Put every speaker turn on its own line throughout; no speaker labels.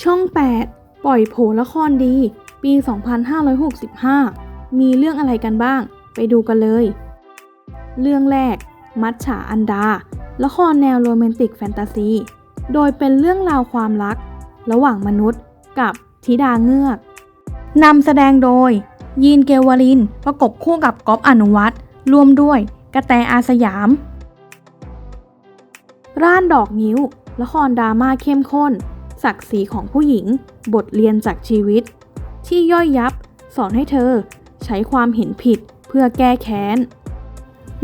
ช่อง 8 ปล่อยโผละครดี ปี 2565 มีเรื่องอะไรกันบ้าง ไปดูกันเลย เรื่องแรก มัจฉาอันดา ละครแนวโรแมนติกแฟนตาซี โดยเป็นเรื่องราวความรัก ระหว่างมนุษย์กับธิดาเงือกนำแสดงโดย ยีนเกววลิน ประกบคู่กับก๊อฟอนุวัตรรวมด้วยกระแตอาสยาม ร่านดอกนิ้ว ละครดราม่าเข้มข้น ศักดิ์ศรีของผู้หญิง บทเรียนจากชีวิต ที่ย่อยยับ สอนให้เธอ ใช้ความเห็นผิดเพื่อแก้แค้น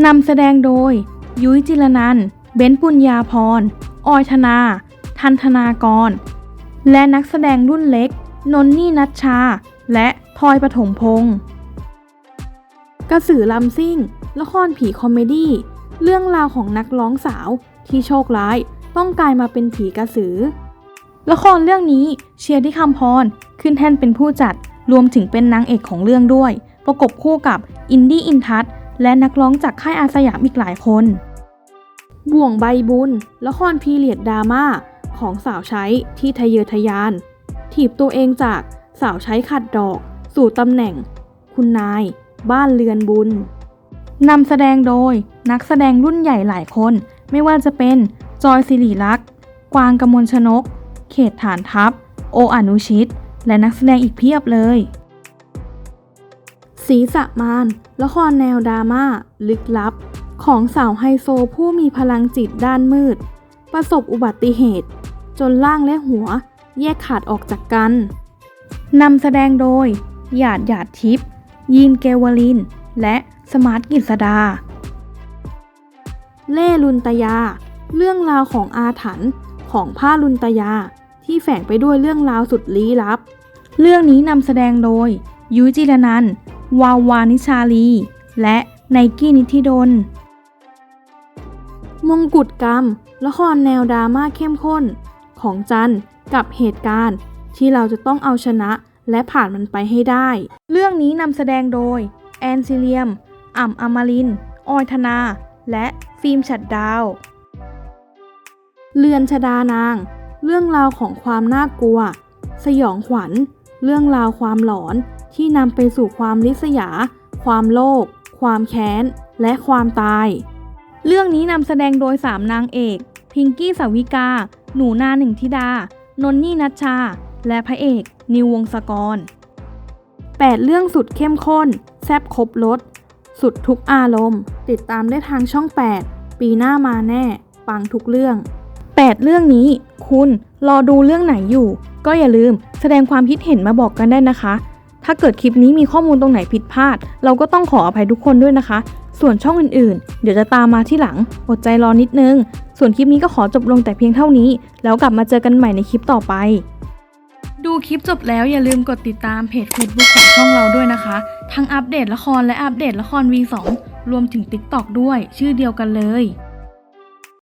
นำแสดงโดย ยุ้ยจิรนัน เบนปุญญาพร ออยธนา ทันธนากร และนักแสดงรุ่นเล็ก นนนี่นัชชา และทอยปฐมพงศ์กระสือลำซิ่ง ละครผีคอมเมดี้เรื่องราวของนักร้องสาวที่โชคร้ายต้องกลายมาเป็นผีกระสือ ละครเรื่องนี้เชียร์ที่คำพร ขึ้นแท่นเป็นผู้จัด รวมถึงเป็นนางเอกของเรื่องด้วย ประกบคู่กับอินดี้อินทัศและนักร้องจากค่ายอาสยามอีกหลายคน บ่วงใบบุญ ละครพีเรียดดราม่าของสาวใช้ที่ทะเยอทะยาน ถีบตัวเองจากสาวใช้ขัดดอก สู่ตำแหน่ง คุณนาย บ้านเรือนบุญนำแสดงโดยนักแสดงรุ่นใหญ่หลายคน ไม่ว่าจะเป็นจอยสิริลักษ์กวางกมลชนก เขตฐานทัพ โออนุชิต และนักแสดงอีกเพียบเลย สีสะมาน ละครแนวดราม่า ลึกลับ ของสาวไฮโซผู้มีพลังจิตด้านมืด ประสบอุบัติเหตุ จนร่างและหัว แยกขาดออกจากกันนำแสดงโดย หยาดหยาดทิพย์ยีนเกวลิน และสมาร์ทกิษดา เล่ลุนตยา เรื่องราวของอาถรรพ์ ของผ้าลุนตยา ที่แฝงไปด้วยเรื่องราวสุดลี้ลับ เรื่องนี้นำแสดงโดย ยุจิรนัน วาวานิชาลี และไนกี้นิธิดล มงกุฎกรรม ละครแนวดราม่าเข้มข้น ของจันกับเหตุการณ์ ที่เราจะต้องเอาชนะและผ่านมันไปให้ได้ เรื่องนี้นำแสดงโดย แอนซิเลียม อ่ำอมรินออยธนา และฟิล์มฉัดดาว เรือนชดานาง เรื่องราวของความน่ากลัว สยองขวัญ เรื่องราวความหลอนที่นำไปสู่ความริษยา ความโลภ ความแค้น และความตาย เรื่องนี้นำแสดงโดย 3 นางเอก พิงกี้สาวิกา หนูนาหนึ่งธิดา นนนี่นัชชา และพระเอก นิววงศกร 8 เรื่องสุดเข้มข้น แซบครบรสสุดทุกอารมณ์ ติดตามได้ทางช่อง 8 ปีหน้ามาแน่ ปังทุกเรื่อง 8 เรื่องนี้ คุณรอดูเรื่องไหนอยู่ ก็อย่าลืมแสดงความคิดเห็นมาบอกกันได้นะคะ ถ้าเกิดคลิปนี้มีข้อมูลตรงไหนผิดพลาด เราก็ต้องขออภัยทุกคนด้วยนะคะ ส่วนช่องอื่นๆ เดี๋ยวจะตามมาที่หลัง อดใจรอนิดนึง ส่วนคลิปนี้ก็ขอจบลงแต่เพียงเท่านี้ แล้วกลับมาเจอกันใหม่ในคลิปต่อไป ดูคลิปจบแล้วอย่าลืมกดติดตามเพจ Facebook ของช่องเราด้วยนะคะ ทั้งอัปเดตละครและอัปเดตละคร V2 รวมถึง TikTok ด้วย ชื่อเดียวกันเลย